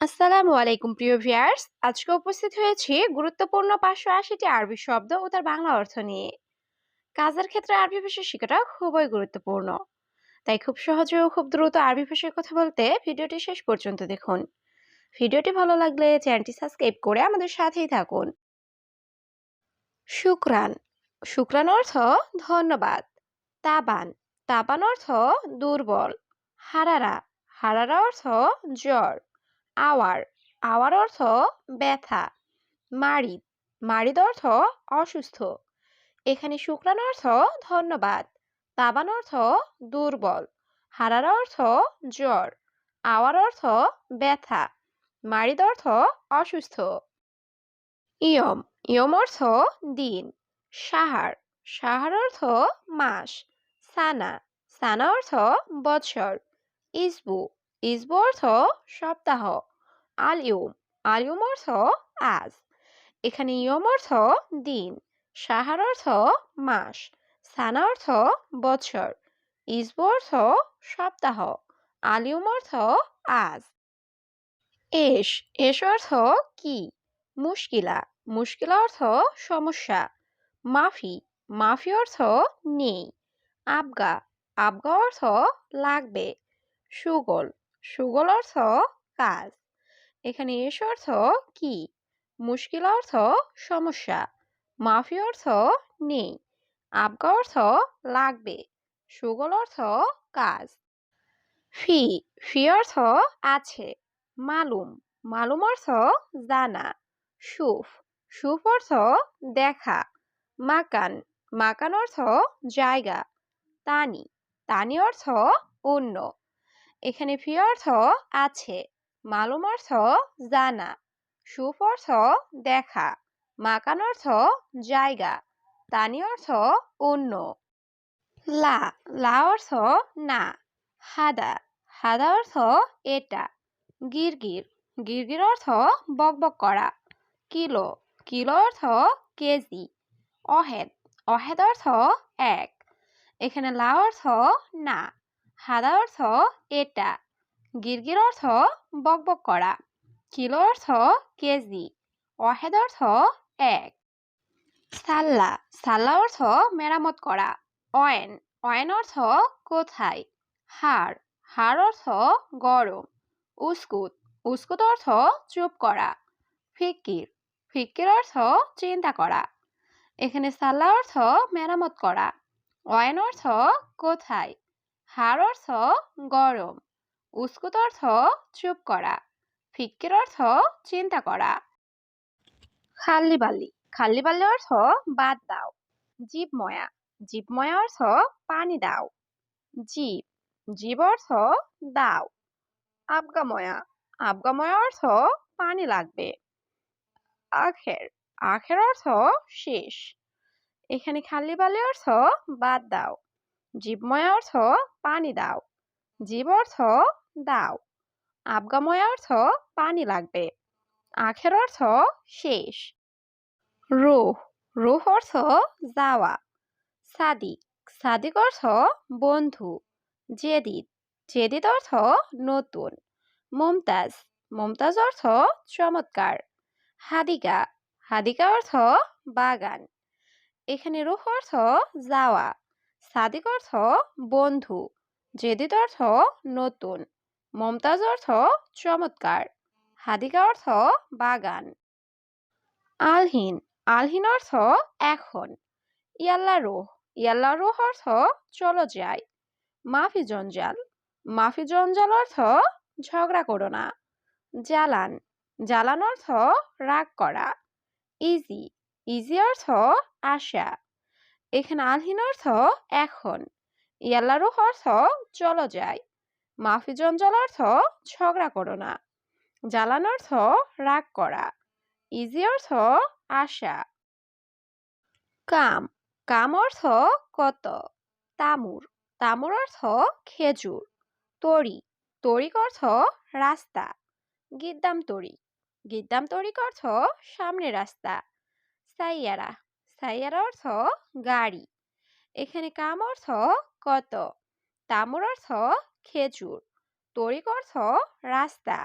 আসসালামু আলাইকুম, প্রিয় ভিয়ার্স আজকে উপস্থিত হয়েছি গুরুত্বপূর্ণ পাঁচশো আশিটি আরবি শব্দ ও তার বাংলা অর্থ নিয়ে। কাজের ক্ষেত্রে আরবি ভাষা শেখাটা খুবই গুরুত্বপূর্ণ। তাই খুব সহজে ও খুব দ্রুত আরবি ভাষায় কথা বলতে ভিডিওটি শেষ পর্যন্ত দেখুন। ভিডিওটি ভালো লাগলে চ্যানেলটি সাবস্ক্রাইব করে আমাদের সাথেই থাকুন। শুক্রান। শুক্রান অর্থ ধন্যবাদ। তাবান। তাবান অর্থ দুর্বল। হারারা। হারারা অর্থ জ্বর। আওয়ার। আওয়ার অর্থ ব্যথা। মারিদ। মারিদ অর্থ অসুস্থ। এখানে শুক্রান অর্থ ধন্যবাদ। তাবান অর্থ দুর্বল। হারার অর্থ জ্বর। আওয়ার অর্থ ব্যথা। মারিদ অর্থ অসুস্থ। ইয়ম। ইয়ম অর্থ দিন। সাহার। সাহার অর্থ মাস। সানা। সানা অর্থ বৎসর। ইসবু। ইসবু অর্থ সপ্তাহ। আল ইউম আল ইউম অর্থ আজ। এখানে ইয়ম অর্থ দিন। সাহার অর্থ মাস। সানা অর্থ বছর ইসবু অর্থ সপ্তাহ। আলিউম অর্থ আজ। এস। এস অর্থ কি? মুশকিলা। মুশকিলা অর্থ সমস্যা। মাফি। মাফি অর্থ নেই। আবগা। আবগা অর্থ লাগবে। সুগল। সুগল অর্থ কাজ। এখানে এস অর্থ কি? মুশকিল অর্থ সমস্যা, মাফি অর্থ নেই, আবগা অর্থ লাগবে, সুগল অর্থ কাজ। ফি ফি অর্থ আছে, মালুম মালুম অর্থ জানা, সুফ সুফ অর্থ দেখা, মাকান মাকান অর্থ জায়গা, তানি তানি অর্থ অন্য, এখানে ফি অর্থ আছে। মালুম অর্থ জানা, সুফ অর্থ দেখা, মাকান অর্থ জায়গা, তানি অর্থ অন্য। লা লা অর্থ না, হাদা হাদা অর্থ এটা, গিরগির গিরগির অর্থ বকবক করা, কিলো কিলো অর্থ কেজি, অহেদ অহেদ অর্থ এক, এখানে লা অর্থ না, হাদা অর্থ এটা। গিরগির অর্থ বকবক করা। কিলো অর্থ কেজি, অহেদ অর্থ এক। সাল্লা সাল্লা অর্থ মেরামত করা। অয়েন অয়েন অর্থ কোথায়? হাড় হাড় অর্থ গরম। উস্কুত উস্কুত অর্থ চুপ করা। ফিকির ফিকির অর্থ চিন্তা করা। এখানে সাল্লা অর্থ মেরামত করা। অয়েন অর্থ কোথায়? হাড় অর্থ গরম। উস্কুত অর্থ চুপ করা, ফিক্কির অর্থ চিন্তা করা। খাল্লি বালি খাল্লি বালি অর্থ বাদ দাও। জীবময়া জীবময়া অর্থ পানি দাও। জীব জীব অর্থ দাও। আবগাময়া আবগাময়া অর্থ পানি লাগবে। আখের আখের অর্থ শেষ। এখানে খালি বালি অর্থ বাদ দাও। জীবময় অর্থ পানি দাও। জীব অর্থ দাও। আবগাময় অর্থ পানি লাগবে। আখের অর্থ শেষ। রুহ। রুহ অর্থ যাওয়া। সাদিক। সাদিক অর্থ বন্ধু। জেদিদ। জেদিদ অর্থ নতুন। মমতাজ। মমতাজ অর্থ চমৎকার। হাদিকা। হাদিকা অর্থ বাগান। এখানে রুহ অর্থ যাওয়া। সাদিক অর্থ বন্ধু। জেদিদ অর্থ নতুন। মমতাজ অর্থ চমৎকার হাদিকা অর্থ বাগান। আলহীন আলহীন অর্থ এখন, ইয়াল্লা রোহ ইয়াল্লা রোহ অর্থ চলো যাই মাফি জঞ্জাল মাফি জঞ্জাল অর্থ ঝগড়া করো না জ্বালান জ্বালান অর্থ রাগ করা ইজি ইজি অর্থ আশা। এখানে আলহীন অর্থ এখন ইয়াল্লারুহ অর্থ চলো যাই মাফি জঞ্জাল অর্থ ঝগড়া করো না। জ্বালান অর্থ রাগ করা। ইজি অর্থ আশা। কাম। কাম অর্থ কত? তামুর। তামুর অর্থ খেজুর। তরি। তরিক অর্থ রাস্তা। গিদ্দাম তরি গিদ্দাম তরিক অর্থ সামনে রাস্তা। সাইয়ারা। সাইয়ারা অর্থ গাড়ি। এখানে কাম অর্থ কত? তামুর অর্থ খেজুর, তরিক অর্থ রাস্তা,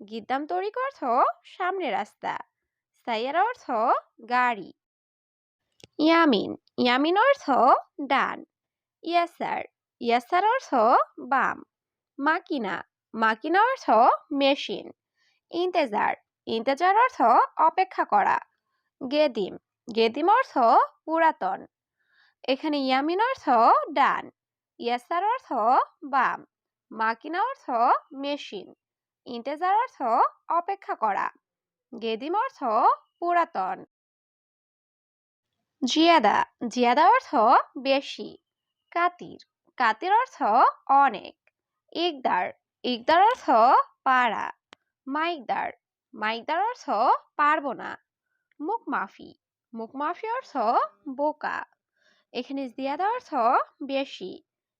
গিদ্দাম তরিক অর্থ সামনে রাস্তা, সাইয়ারা অর্থ গাড়ি। ইয়ামিন ইয়ামিন অর্থ ডান, ইয়াসার ইয়াসার অর্থ বাম, মাকিনা মাকিনা অর্থ মেশিন, ইন্তেজার ইন্তেজার অর্থ অপেক্ষা করা, গেদিম গেদিম অর্থ পুরাতন। এখানে ইয়ামিন অর্থ ডান ইয়াসার অর্থ বাম, মাকিনা অর্থ মেশিন, ইন্তেজার অর্থ অপেক্ষা করা, গেদিম অর্থ পুরাতন। জিয়াদা জিয়াদা অর্থ বেশি, কাতির কাতির অর্থ অনেক, ইকদার ইকদার অর্থ পারা মাইকদার মাইকদার অর্থ পারব না মুখ মাফি মুখ মাফি অর্থ বোকা, এখানে জিয়াদা অর্থ বেশি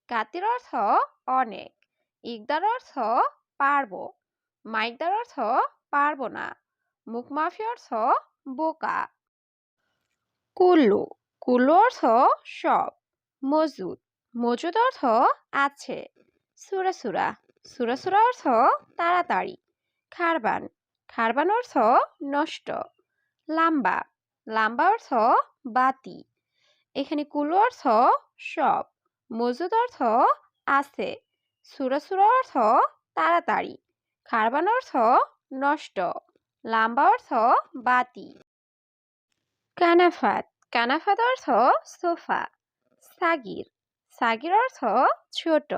কাতির অর্থ অনেক, ইকদার অর্থ পারব, মাইকদার অর্থ পারব না মুখ মাফি অর্থ বোকা। কুল্লু কুল্লু অর্থ সব, মজুদ মজুদ অর্থ আছে, সুরা সুরা সুরা সুরা অর্থ তাড়াতাড়ি, খারবান খারবান অর্থ নষ্ট, লাম্বা লাম্বা অর্থ বাতি, এখানে কুলু অর্থ সব। মজুদ অর্থ আছে। সুরা সুরা অর্থ তাড়াতাড়ি। খারবান অর্থ নষ্ট। লাম্বা অর্থ বাতি। কানাফাত। কানাফাত অর্থ সোফা। সাগির। সাগির অর্থ ছোট।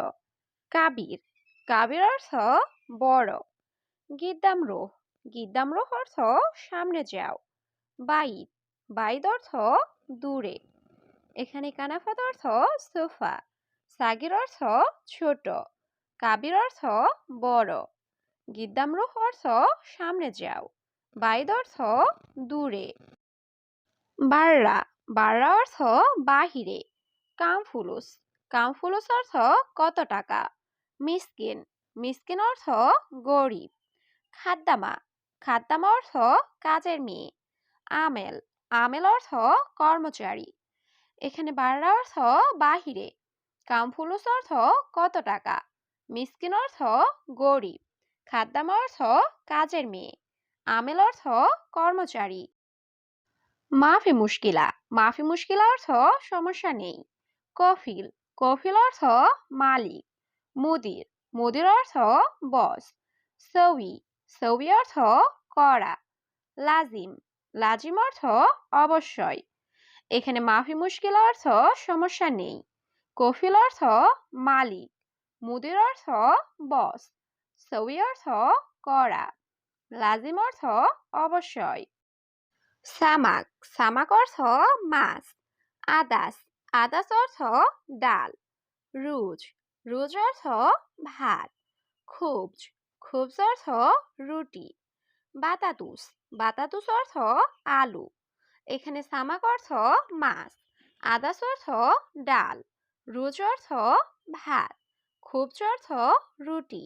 কাবির। কাবির অর্থ বড়। গিদ্দাম রোহ। গিদ্দাম রোহ অর্থ সামনে যাও। বাইদ বাইদ অর্থ দূরে। এখানে কানাফাত অর্থ সোফা, সাগির অর্থ ছোট, কাবির অর্থ বড় গিদ্দাম রোহ অর্থ সামনে যাও, বাইদ অর্থ দূরে, বাররা বাররা অর্থ বাহিরে, কামফুলুস কামফুলুস অর্থ কত টাকা, মিসকিন মিসকিন অর্থ গরিব, খাদ্দামা খাদ্দামা অর্থ কাজের মেয়ে, আমেল আমেল অর্থ কর্মচারী এখানে বাররা অর্থ বাহিরে। কামফুলুস অর্থ কত টাকা? মিসকিন অর্থ গরিব। খাদ্দামা অর্থ কাজের মেয়ে। আমেল অর্থ কর্মচারী। মাফি মুশকিলা। মাফি মুশকিলা অর্থ সমস্যা নেই। কফিল। কফিল অর্থ মালিক। মুদির। মুদির অর্থ বস। সৌই সৌই অর্থ করা। লাজিম। লাজিম অর্থ অবশ্যই। এখানে মাফি মুশকিল অর্থ সমস্যা নেই। কফিল অর্থ মালিক। মুদির অর্থ বস। সৌই অর্থ করা। লাজিম অর্থ অবশ্যই। সামাক। সামাক অর্থ মাছ। আদাস। আদাস অর্থ ডাল। রুজ। রুজ অর্থ ভাত। খুবজ। খুবজ অর্থ রুটি। বাতাতুস। বাতাতুস অর্থ আলু। এখানে সামাক অর্থ মাছ, আদাস অর্থ ডাল, রুজ অর্থ ভাত, খুবজ অর্থ রুটি,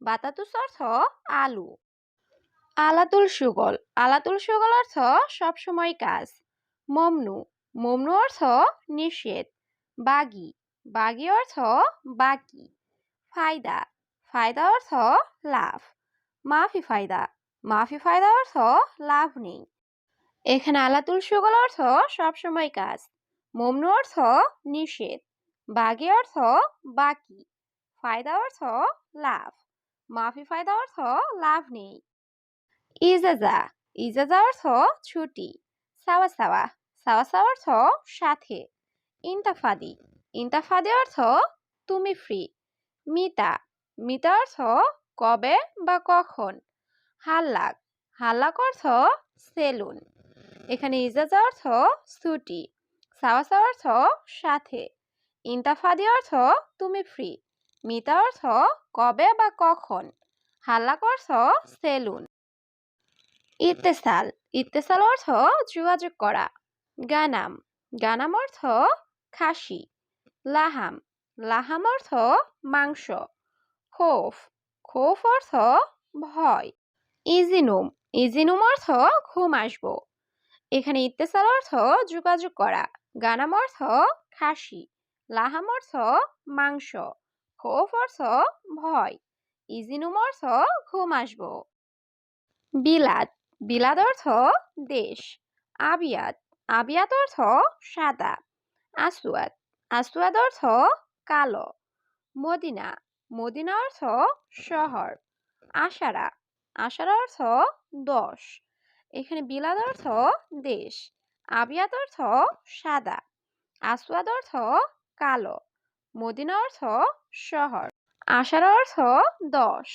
বাতাতুস অর্থ আলু। আলাতুল সুগল আলাতুল সুগল অর্থ সবসময় কাজ। মমনু মমনু অর্থ নিষেধ। বাগি বাগি অর্থ বাকি। ফায়দা ফায়দা অর্থ লাভ। মাফি ফায়দা মাফি ফায়দা অর্থ লাভ নেই। এখানে আলাতুল সুগল অর্থ সবসময় কাজ, মমনু অর্থ নিষেধ, বাগি অর্থ বাকি, ফায়দা অর্থ লাভ, মাফি ফায়দা অর্থ লাভ নেই। ইজাজা ইজাজা অর্থ ছুটি, সাওয়া সাওয়া সাওয়া সাওয়া অর্থ সাথে, ইন্তাফাদি ইন্তাফাদি অর্থ তুমি ফ্রি মিতা মিতা অর্থ কবে বা কখন, হাল্লাক হাল্লাক অর্থ সেলুন। এখানে ইজাজা অর্থ ছুটি সাওয়া সাওয়া অর্থ সাথে, ইন্তাফাদি অর্থ তুমি ফ্রি মিতা অর্থ কবে বা কখন, হাল্লাক অর্থ সেলুন। ইত্তেসাল ইত্তেসাল অর্থ যোগাযোগ করা, গানাম গানাম অর্থ খাসি, লাহাম লাহাম অর্থ মাংস, খোফ খোফ অর্থ ভয়, ইজিনুম ইজিনুম অর্থ ঘুম আসব। এখানে ইত্তেসাল অর্থ যোগাযোগ করা, গানাম অর্থ খাসি, লাহাম অর্থ মাংস, খোফ অর্থ ভয়, ইজিনুম অর্থ ঘুম আসব। বিলাদ বিলাদ অর্থ দেশ, আবিয়াত আবিয়াত অর্থ সাদা আসওয়াদ আসওয়াদ অর্থ কালো, মদিনা মদিনা অর্থ শহর, আশারা আশারা অর্থ দশ এখানে বিলাদ অর্থ দেশ, আবিয়াত অর্থ সাদা, আসওয়াদ অর্থ কালো, মদিনা অর্থ শহর আষাঢ় অর্থ দশ।